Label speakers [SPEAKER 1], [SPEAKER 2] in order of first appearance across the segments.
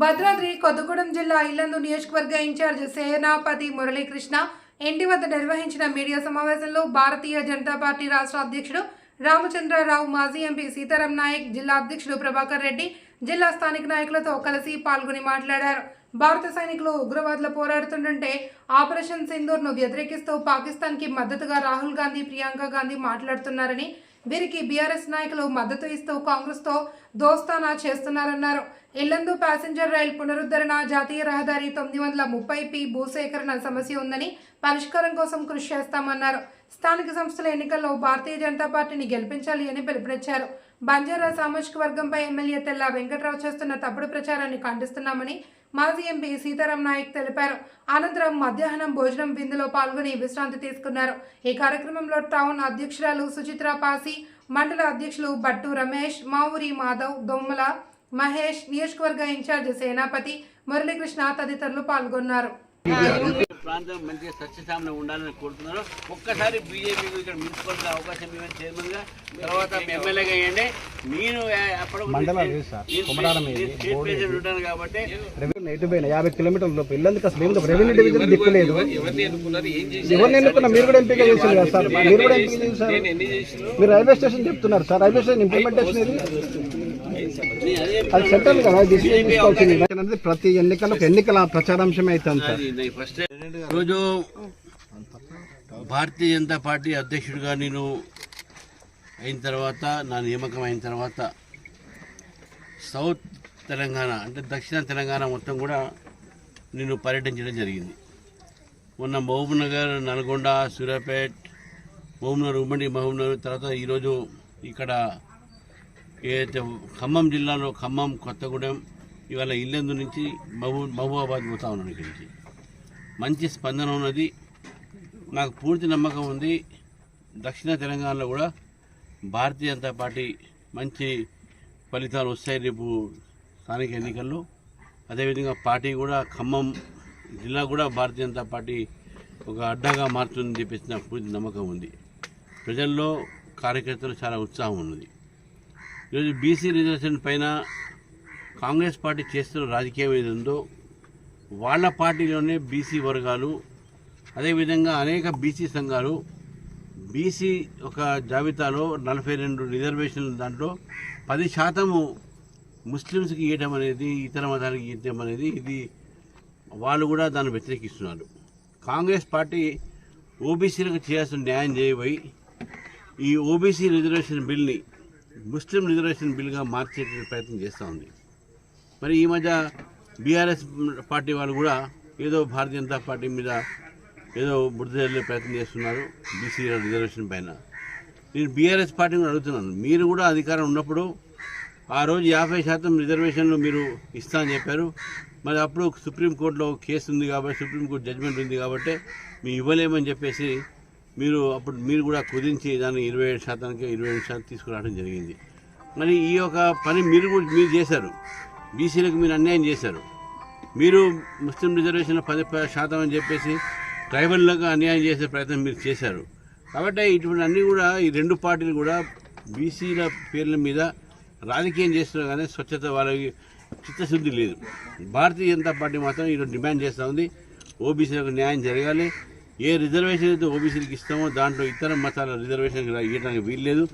[SPEAKER 1] భద్రాద్రి కొత్తగూడెం జిల్లా ఇల్లందు నియోజకవర్గ ఇన్ఛార్జ్ సేనాపతి మురళీకృష్ణ ఇంటి వద్ద నిర్వహించిన మీడియా సమావేశంలో భారతీయ జనతా పార్టీ రాష్ట్ర అధ్యక్షుడు రామచంద్రరావు మాజీ ఎంపీ సీతారాం నాయక్ జిల్లా అధ్యక్షుడు ప్రభాకర్ రెడ్డి జిల్లా స్థానిక నాయకులతో కలిసి పాల్గొని మాట్లాడారు. భారత సైనికులు ఉగ్రవాదులు పోరాడుతుంటే ఆపరేషన్ సింధూర్ను వ్యతిరేకిస్తూ పాకిస్తాన్కి మద్దతుగా రాహుల్ గాంధీ ప్రియాంక గాంధీ మాట్లాడుతున్నారని వీరికి బీఆర్ఎస్ నాయకులు మద్దతు ఇస్తూ కాంగ్రెస్తో దోస్తానా చేస్తున్నారన్నారు. ఇల్లందు ప్యాసింజర్ రైల్ పునరుద్ధరణ జాతీయ రహదారి తొమ్మిది వందల ముప్పై పి భూసేకరణ సమస్య ఉందని పరిష్కారం కోసం కృషి చేస్తామన్నారు. స్థానిక సంస్థల ఎన్నికల్లో భారతీయ జనతా పార్టీని గెలిపించాలి అని పిలుపునిచ్చారు. బంజారా సామాజిక వర్గంపై ఎమ్మెల్యే తెల్ల వెంకట్రావు చేస్తున్న తప్పుడు ప్రచారాన్ని ఖండిస్తున్నామని మాజీ ఎంపీ సీతారాం నాయక్ తెలిపారు. అనంతరం మధ్యాహ్నం భోజనం విందులో పాల్గొని విశ్రాంతి తీసుకున్నారు. ఈ కార్యక్రమంలో టౌన్ అధ్యక్షురాలు సుచిత్ర పాసి మండల అధ్యక్షులు భట్టు రమేష్ మావూరి మాధవ్ దొమ్మల మహేష్ నియోజకవర్గ ఇన్ఛార్జ్ సేనాపతి మురళీకృష్ణ తదితరులు పాల్గొన్నారు.
[SPEAKER 2] ప్రాంతం మంచిగా సత్యసామన ఉండాలని కోరుతున్నారు. ఒక్కసారి బీజేపీకి ఇక్కడ మున్సిపల్ అవకాశం ఇవ్వండి చైర్మన్గా. తర్వాత ఎమ్మెల్యేగా అయ్యండి నేను అప్పుడు ఉంటాను కాబట్టి
[SPEAKER 3] రెవెన్యూ ఎటు పోయినా యాభై కిలోమీటర్ల లోపు ఇల్లందుకు అసలు ఏమి రెవెన్యూ డివిజన్ దిక్కులేదు ఎవరిని ఎన్నుకున్నా మీరు కూడా ఎంపిక చేశారు కదా సార్? మీరు కూడా ఎంపిక చేశారు. మీరు రైల్వే స్టేషన్ చెప్తున్నారు సార్. రైల్వే స్టేషన్ ఇంప్లిమెంటేషన్ ఇది
[SPEAKER 2] అదే
[SPEAKER 3] సెంట్రల్ కదా తీసుకోవాల్సింది ప్రతి ఎన్నికలకు ఎన్నికల ప్రచారాంశం అవుతుంది సార్
[SPEAKER 2] అది నేను ఫస్ట్ రోజు భారతీయ జనతా పార్టీ అధ్యక్షుడిగా నేను అయిన తర్వాత నా నియామకం అయిన తర్వాత సౌత్ తెలంగాణ అంటే దక్షిణ తెలంగాణ మొత్తం కూడా నేను పర్యటించడం జరిగింది. మొన్న మహబూబ్నగర్ నల్గొండ సూర్యాపేట్ మహబూబ్నగర్ ఉమ్మడి మహబూబ్నగర్ తర్వాత ఈరోజు ఇక్కడ ఏదైతే ఖమ్మం జిల్లాలో ఖమ్మం కొత్తగూడెం ఇవాళ ఇల్లెందు నుంచి మహబూ మహబూబాబాద్ పోతా ఉన్నాను ఇక్కడి నుంచి. మంచి స్పందన ఉన్నది. నాకు పూర్తి నమ్మకం ఉంది. దక్షిణ తెలంగాణలో కూడా భారతీయ జనతా పార్టీ మంచి ఫలితాలు వస్తాయి రేపు స్థానిక ఎన్నికల్లో. అదేవిధంగా పార్టీ కూడా ఖమ్మం జిల్లా కూడా భారతీయ జనతా పార్టీ ఒక అడ్డాగా మారుతుందని చెప్పేసి నాకు పూర్తి నమ్మకం ఉంది. ప్రజల్లో కార్యకర్తలు చాలా ఉత్సాహం ఉన్నది. ఈరోజు బీసీ రిజర్వేషన్ పైన కాంగ్రెస్ పార్టీ చేస్తున్న రాజకీయం ఏది ఉందో వాళ్ళ పార్టీలోనే బీసీ వర్గాలు అదేవిధంగా అనేక బీసీ సంఘాలు బీసీ ఒక జాబితాలో నలభై రెండు రిజర్వేషన్ల దాంట్లో పది శాతము ముస్లిమ్స్కి ఇవ్వటం అనేది ఇతర మతానికి ఇవ్వటం అనేది ఇది వాళ్ళు కూడా దాన్ని వ్యతిరేకిస్తున్నారు. కాంగ్రెస్ పార్టీ ఓబీసీలకు చేయాల్సిన న్యాయం చేయబోయి ఈ ఓబీసీ రిజర్వేషన్ బిల్ని ముస్లిం రిజర్వేషన్ బిల్గా మార్చే ప్రయత్నం చేస్తూ ఉంది. మరి ఈ మధ్య బీఆర్ఎస్ పార్టీ వాళ్ళు కూడా ఏదో భారతీయ జనతా పార్టీ మీద ఏదో బుద్ధ ప్రయత్నం చేస్తున్నారు బీసీ రిజర్వేషన్ పైన. నేను బీఆర్ఎస్ పార్టీని కూడా అడుగుతున్నాను. మీరు కూడా అధికారం ఉన్నప్పుడు ఆ రోజు యాభై శాతం రిజర్వేషన్లు మీరు ఇస్తా అని చెప్పారు. మరి అప్పుడు సుప్రీంకోర్టులో కేసు ఉంది కాబట్టి సుప్రీంకోర్టు జడ్జిమెంట్ ఉంది కాబట్టి మేము ఇవ్వలేమని చెప్పేసి మీరు అప్పుడు మీరు కూడా కుదించి దాన్ని ఇరవై ఏడు శాతానికి ఇరవై ఏడు శాతం తీసుకురావడం జరిగింది. మరి ఈ యొక్క పని మీరు కూడా మీరు చేశారు. బీసీలకు మీరు అన్యాయం చేశారు. మీరు ముస్లిం రిజర్వేషన్ పది శాతం అని చెప్పేసి ట్రైబల్లకు అన్యాయం చేసే ప్రయత్నం మీరు చేశారు. కాబట్టి ఇటువంటి అన్నీ కూడా ఈ రెండు పార్టీలు కూడా బీసీల పేర్ల మీద రాజకీయం చేస్తున్నారు కానీ స్వచ్ఛత వాళ్ళకి చిత్తశుద్ధి లేదు. భారతీయ జనతా పార్టీ మాత్రం ఈరోజు డిమాండ్ చేస్తూ ఉంది. ఓబీసీలకు న్యాయం జరగాలి. ఏ రిజర్వేషన్ అయితే ఓబీసీలకు ఇస్తామో దాంట్లో ఇతర మతాల రిజర్వేషన్ ఇవ్వడానికి వీల్లేదు.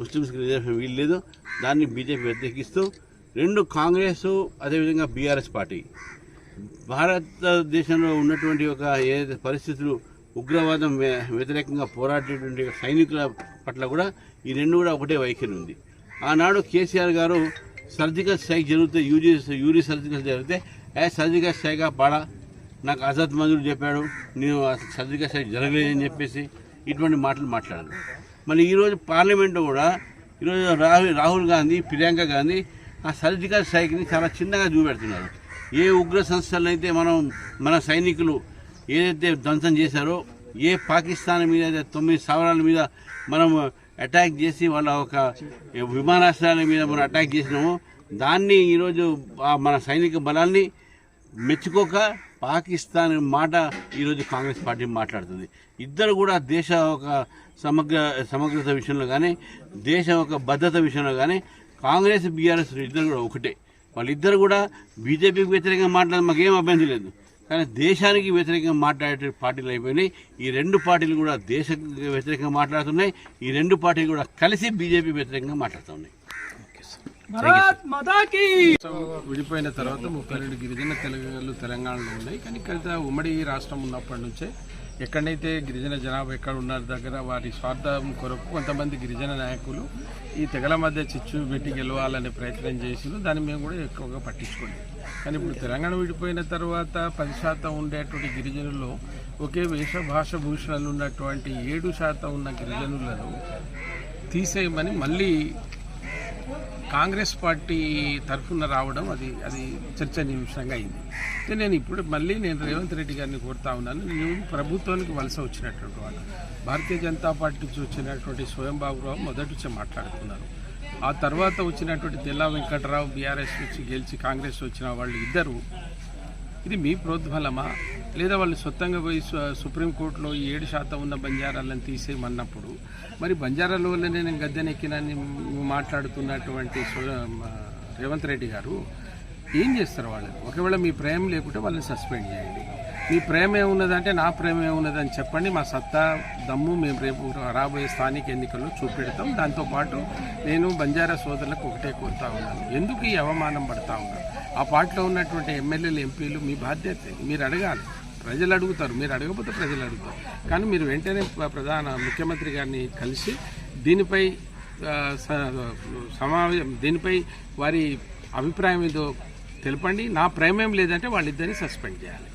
[SPEAKER 2] ముస్లిమ్స్కి రిజర్వేషన్ వీల్లేదు. దాన్ని బీజేపీ వ్యతిరేకిస్తూ రెండు కాంగ్రెస్ అదేవిధంగా బీఆర్ఎస్ పార్టీ. భారతదేశంలో ఉన్నటువంటి ఒక ఏదైతే పరిస్థితులు ఉగ్రవాదం వ్యతిరేకంగా పోరాడేటువంటి సైనికుల పట్ల కూడా ఈ రెండు కూడా ఒకటే వైఖరి ఉంది. ఆనాడు కేసీఆర్ గారు సర్జికల్ స్ట్రైక్ జరిగితే యూజీ యూరి సర్జికల్ జరిగితే ఏ సర్జికల్ స్ట్రైక్ పాడా? నాకు ఆజాద్ మంజూరు చెప్పాడు నేను సర్జికల్ స్ట్రైక్ జరగలేదని చెప్పేసి ఇటువంటి మాటలు మాట్లాడాను. మళ్ళీ ఈరోజు పార్లమెంట్ కూడా ఈరోజు రాహుల్ రాహుల్ గాంధీ ప్రియాంక గాంధీ ఆ సర్జికల్ స్ట్రైక్ని చాలా చిన్నగా చూపెడుతున్నారు. ఏ ఉగ్ర సంస్థలను అయితే మనం మన సైనికులు ఏదైతే ధ్వంసం చేశారో ఏ పాకిస్తాన్ మీద అయితే తొమ్మిది స్థావరాల మీద మనం అటాక్ చేసి వాళ్ళ ఒక విమానాశ్రయాల మీద మనం అటాక్ చేసినామో దాన్ని ఈరోజు ఆ మన సైనిక బలాన్ని మెచ్చుకోక పాకిస్తాన్ మాట ఈరోజు కాంగ్రెస్ పార్టీ మాట్లాడుతుంది. ఇద్దరు కూడా దేశ ఒక సమగ్ర సమగ్రత విషయంలో కానీ దేశ ఒక భద్రత విషయంలో కానీ కాంగ్రెస్ బీఆర్ఎస్ ఇద్దరు కూడా ఒకటే. వాళ్ళిద్దరు కూడా బీజేపీకి వ్యతిరేకంగా మాట్లాడడం మాకేం అభ్యంతరం లేదు. కానీ దేశానికి వ్యతిరేకంగా మాట్లాడే పార్టీలు అయిపోయినాయి. ఈ రెండు పార్టీలు కూడా దేశ వ్యతిరేకంగా మాట్లాడుతున్నాయి. ఈ రెండు పార్టీలు కూడా కలిసి బీజేపీ వ్యతిరేకంగా మాట్లాడుతున్నాయి.
[SPEAKER 4] విడిపోయిన తర్వాత ముప్పై రెండు గిరిజన తెలంగాణలు తెలంగాణలో ఉన్నాయి. కానీ ఇక్కడ ఉమ్మడి రాష్ట్రం ఉన్నప్పటి నుంచే ఎక్కడైతే గిరిజన జనాభా ఎక్కడ ఉన్న దగ్గర వారి స్వార్థం కొరకు కొంతమంది గిరిజన నాయకులు ఈ తెగల మధ్య చిచ్చు పెట్టి గెలవాలనే ప్రయత్నం చేసిరు. దాన్ని మేము కూడా ఎక్కువగా పట్టించుకోలేదు. కానీ ఇప్పుడు తెలంగాణ విడిపోయిన తర్వాత పది శాతం ఉండేటువంటి గిరిజనుల్లో ఒకే వేష భాష భూషణలు ఉన్నటువంటి ఏడు శాతం ఉన్న గిరిజనులను తీసేయమని మళ్ళీ కాంగ్రెస్ పార్టీ తరఫున రావడం అది అది చర్చనీయాంశంగా అయింది. అయితే నేను ఇప్పుడు మళ్ళీ నేను రేవంత్ రెడ్డి గారిని కోరుతా ఉన్నాను. నువ్వు ప్రభుత్వానికి వలస వచ్చినటువంటి వాళ్ళు భారతీయ జనతా పార్టీ నుంచి వచ్చినటువంటి స్వయం బాబురావు మొదటి నుంచి మాట్లాడుతున్నారు. ఆ తర్వాత వచ్చినటువంటి తెల్లా వెంకటరావు బీఆర్ఎస్ నుంచి గెలిచి కాంగ్రెస్ వచ్చిన వాళ్ళు ఇద్దరు ఇది మీ ప్రోద్బలమా? లేదా వాళ్ళు సొంతంగా పోయి సుప్రీంకోర్టులో ఈ ఏడు శాతం ఉన్న బంజారాలను తీసేయమన్నప్పుడు మరి బంజారాల నేను గద్దెనెక్కినని మాట్లాడుతున్నటువంటి రేవంత్ రెడ్డి గారు ఏం చేస్తారు వాళ్ళు ఒకవేళ మీ ప్రేమ లేకుంటే వాళ్ళని సస్పెండ్ చేయండి. మీ ప్రేమ ఏమున్నదంటే నా ప్రేమ ఏమున్నదని చెప్పండి మా సత్తా దమ్ము మేము రేపు రాబోయే స్థానిక ఎన్నికల్లో చూపెడతాం. దాంతోపాటు నేను బంజారా సోదరులకు ఒకటే కోరుతా ఉన్నాను. ఎందుకు ఈ అవమానం పడతా ఉన్నాను ఆ పార్టీలో ఉన్నటువంటి ఎమ్మెల్యేలు ఎంపీలు మీ బాధ్యత. మీరు అడగాలి. ప్రజలు అడుగుతారు. మీరు అడగకపోతే ప్రజలు అడుగుతారు. కానీ మీరు వెంటనే ప్రధాన ముఖ్యమంత్రి గారిని కలిసి దీనిపై సమావేశం దీనిపై వారి అభిప్రాయం ఏదో తెలపండి. నా ప్రేమేం లేదంటే వాళ్ళిద్దరిని సస్పెండ్ చేయాలి.